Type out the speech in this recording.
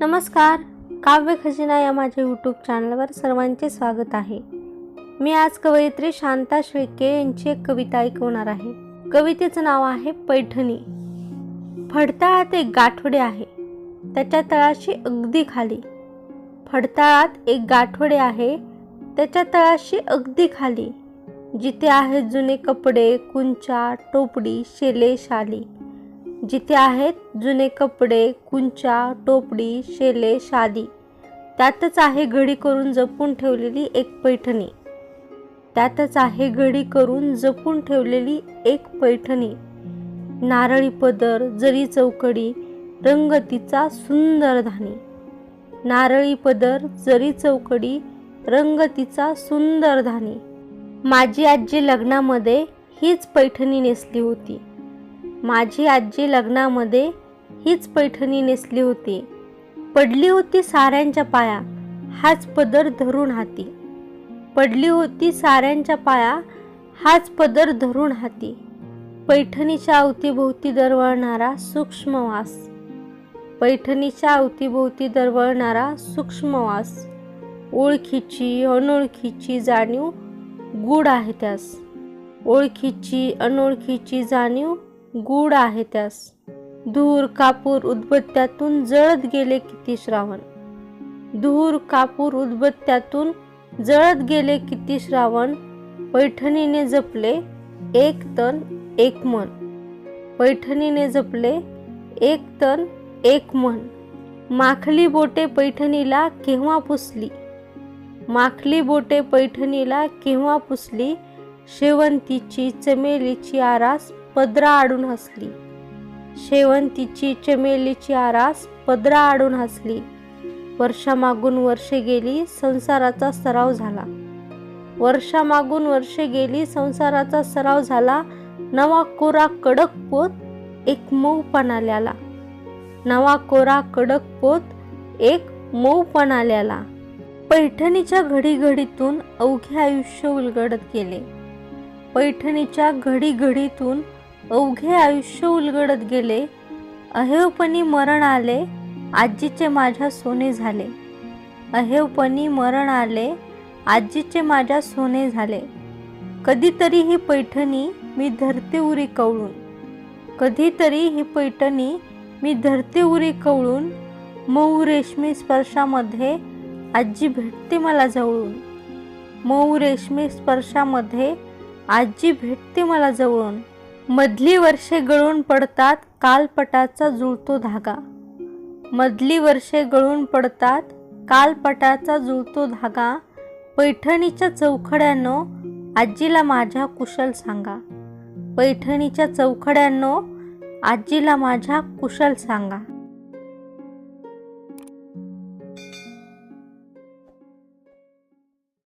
नमस्कार काव्य खजिना या माझ्या यूट्यूब चॅनलवर सर्वांचे स्वागत आहे. मी आज कवयित्री शांता शेळके यांची एक कविता ऐकवणार आहे. कवितेचं नाव आहे पैठणी. फडताळात एक गाठोडे आहे. त्याच्या तळाशी अगदी खाली. फडताळात एक गाठोडे आहे. त्याच्या तळाशी अगदी खाली. जिथे आहेत जुने कपडे कुंचा टोपडी शेले शाली. जिथे आहेत जुने कपडे कुंचा टोपडी शेले शादी. त्यातच आहे घडी करून जपून ठेवलेली एक पैठणी. त्यातच आहे घडी करून जपून ठेवलेली एक पैठणी. नारळी पदर जरी चौकडी रंग तिचा सुंदर धानी. नारळी पदर जरी चौकडी रंग तिचा सुंदर धानी. माझी आजी लग्नामध्ये हीच पैठणी नेसली होती. माझी आजी लग्नामध्ये हीच पैठणी नेसली होती. पडली होती साऱ्यांच्या पाया हाच पदर धरून हाती. पडली होती साऱ्यांच्या पाया हाच पदर धरून हाती. पैठणीच्या अवतीभोवती दरवळणारा सूक्ष्म वास. पैठणीच्या अवतीभोवती दरवळणारा सूक्ष्म वास. ओळखीची अनोळखीची जाणीव गूढ आहे त्यास. ओळखीची अनोळखीची जाणीव गूढ आहे त्यास. धूर कापूर उदबत्त्यातून जळत गेले किती श्रावण. धूर कापूर उदबत्त्यातून जळत गेले किती श्रावण. पैठणीने जपले एक तन एक मन. पैठणीने जपले एक तन एक मन. माखली बोटे पैठणीला केव्हा पुसली? माखली बोटे पैठणीला केव्हा पुसली? शेवंतीची चमेलीची आरास पदरा आडून हसली. शेवंतीची चमेलीची आरास पदरा आडून हसली. वर्षामागून वर्षे गेली संसाराचा सराव झाला. वर्षामागून वर्षे गेली संसाराचा सराव झाला. नवा कोरा कडक पोत एक मऊपणाल्याला नवा कोरा कडक पोत एक मऊपणाल्याला पैठणीच्या घडीघडीतून अवघे आयुष्य उलगडत गेले. पैठणीच्या घडीघडीतून अवघे आयुष्य उलगडत गेले. अहेवपणी मरण आले आजीचे माझ्या सोने झाले. अहेवपणी मरण आले आजीचे माझ्या सोने झाले. कधीतरी ही पैठणी मी धरते उरी कवळून. कधीतरी ही पैठणी मी धरते उरी कवळून. मऊ रेशमी स्पर्शामध्ये आजी भेटते मला जवळून. मऊ रेशमी स्पर्शामध्ये आजी भेटते मला जवळून. मधली वर्षे गळून पडतात कालपटाचा जुळतो धागा. मधली वर्षे गळून पडतात कालपटाचा जुळतो धागा. पैठणीच्या चौखड्यांनो आजीला माझ्या कुशल सांगा. पैठणीच्या चौखड्यांनो आजीला माझ्या कुशल सांगा.